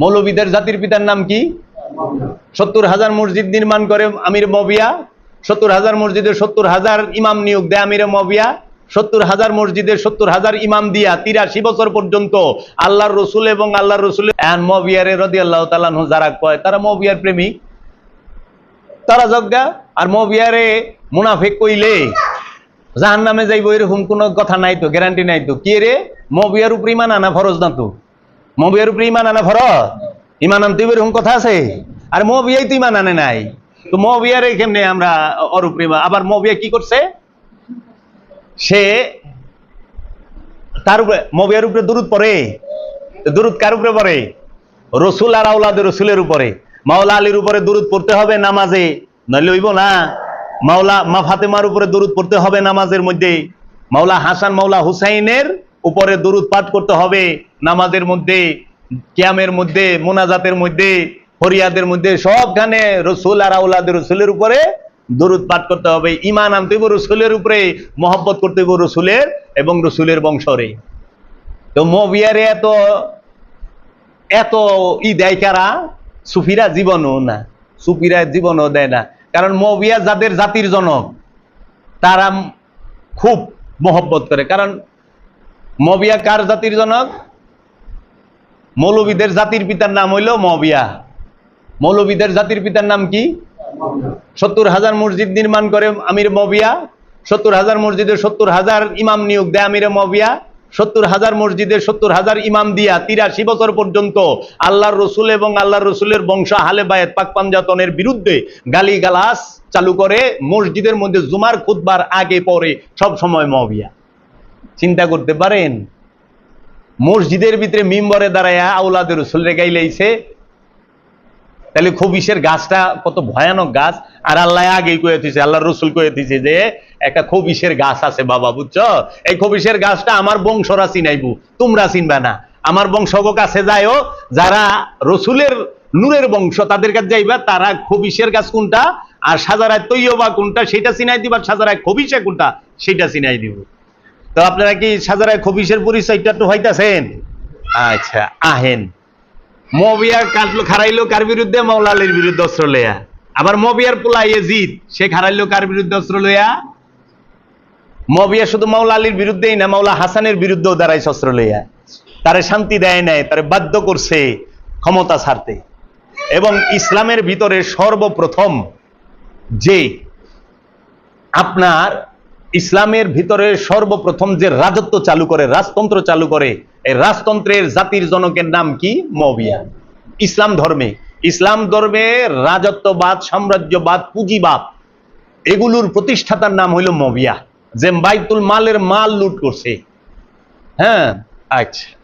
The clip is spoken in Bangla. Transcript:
মৌলবীদের জাতির পিতার নাম কি? সত্তর হাজার মসজিদ নির্মাণ করে আমির মবিয়া, সত্তর হাজার মসজিদের সত্তর হাজার ইমাম নিয়োগ দেয় আমির মবিয়া, সত্তর হাজার মসজিদের সত্তর হাজার ইমাম দিয়া তিরাশি বছর পর্যন্ত আল্লাহর রসুল এবং আল্লাহর রসুল আল্লাহ যারা কয়, তারা মবিয়ার প্রেমিক। তারা যজ্ঞা, আর মবিয়ারে মুনাফেক কইলে জাহান নামে যাইব এরকম কোনো কথা নাই তো গ্যারান্টি নাই তো। কে রে? মবিয়ার উপরে ইমান আনা ফরজ না তো? মবিয়ার উপরে ইমান আনা ইমান আনতে কথা আছে? আর তো ইমান আনে নাই। তো কেমনে আমরা কি করছে? সে তার উপরে উপরে দূরত দূরত কার উপরে পড়ে? রসুল আর আউলাদের রসুলের উপরে। মাওলা আলীর উপরে দূরত পড়তে হবে নামাজে। নইলে হইব না। মাওলা মা ফাতেমার উপরে দূরত পড়তে হবে নামাজের মধ্যে। মাওলা হাসান, মাওলা হুসাইনের উপরে দূরত পাঠ করতে হবে, নামাজের মধ্যে, কিয়ামের মধ্যে, মোনাজাতের মধ্যে হরিয়াদের মধ্যে, সবখানে রসুল আর আউলাদের রসুলের উপরে দরুদ পাঠ করতে হবে। ইমান আনতে হইব রসুলের উপরে, মহব্বত করতে হইব রসুলের এবং রসুলের বংশরে। তো মবিয়ারে এত এত ই দেয় কারা? সুফিরা জীবনও না, সুফিরা জীবনও দেয় না। কারণ মবিয়া যাদের জাতির জনক, তারা খুব মহব্বত করে। কারণ মবিয়া কার জাতির জনক? মৌলবীদের জাতির পিতার নাম হইল মবিয়া। মৌলবীদের জাতির পিতার নাম কি? সত্তর হাজার মসজিদ নির্মাণ করে আমির মবিয়া। সত্তর হাজার মসজিদে সত্তর হাজার ইমাম নিয়োগ দেয় আমির মবিয়া। সত্তর হাজার মসজিদের সত্তর হাজার ইমাম দিয়া তিরাশি বছর পর্যন্ত আল্লাহর রসুল এবং আল্লাহর রসুলের বংশ হালে বায়েত পাক পাঞ্জাতনের বিরুদ্ধে গালি গালাস চালু করে। মসজিদের মধ্যে জুমার খুতবার আগে পরে, সব সময় মবিয়া। চিন্তা করতে পারেন? মসজিদের ভিতরে মিম্বরে দাঁড়ায় আউলাদের রসুল রে গাইলেইছে তাহলে খবিসের গাছটা কত ভয়ানক গাছ। আর আল্লাহ আগেই কয়ে দিছে আল্লাহ রসুল কয়ে দিছে যে, একটা খবিসের গাছ আছে বাবা, বুঝছ? এই খবিসের গাছটা আমার বংশরা চিনাইবু, তোমরা চিনবা না। আমার বংশগ কাছে যায়ও যারা রসুলের নূরের বংশ, তাদের কাছে যাইবা, তারা খবিসের গাছ কোনটা? আর সাজারায় তৈয়বা কোনটা? সেটা চিনাই দিবা সাজারায় খবিসে কোনটা? সেটা চিনাই দিব। তো আপনারা কি সাজারায় খবিসের পরিচয়টা একটু হইতাছেন? আচ্ছা আহেন। মবিয়া কাটলো খারাইলো কার বিরুদ্ধে? মৌলা আলীর বিরুদ্ধে অস্ত্র লইয়া। আবার মবিয়ার পোলা ইয়েজিদ, সে খারাইলো কার বিরুদ্ধে অস্ত্র লইয়া? মবিয়া শুধু মাওলা আলীর বিরুদ্ধেই না মাওলা হাসানের বিরুদ্ধেও দাঁড়াইছে অস্ত্র লইয়া। তারে শান্তি দেয় নাই, তারে বাধ্য করছে ক্ষমতা ছাড়তে। এবং ইসলামের ভিতরে সর্বপ্রথম যে আপনার ইসলামের ভিতরে সর্বপ্রথম যে রাজত্ব চালু করে, রাজতন্ত্র চালু করে, এই রাজতন্ত্রের জাতির জনকের নাম কি? মবিয়া। ইসলাম ধর্মে। ইসলাম ধর্মে রাজত্ববাদ, সাম্রাজ্যবাদ, পুঁজিবাদ, এগুলোর প্রতিষ্ঠাতার নাম হইল মবিয়া। যে বাইতুল মালের মাল লুট করছে। হ্যাঁ? আচ্ছা।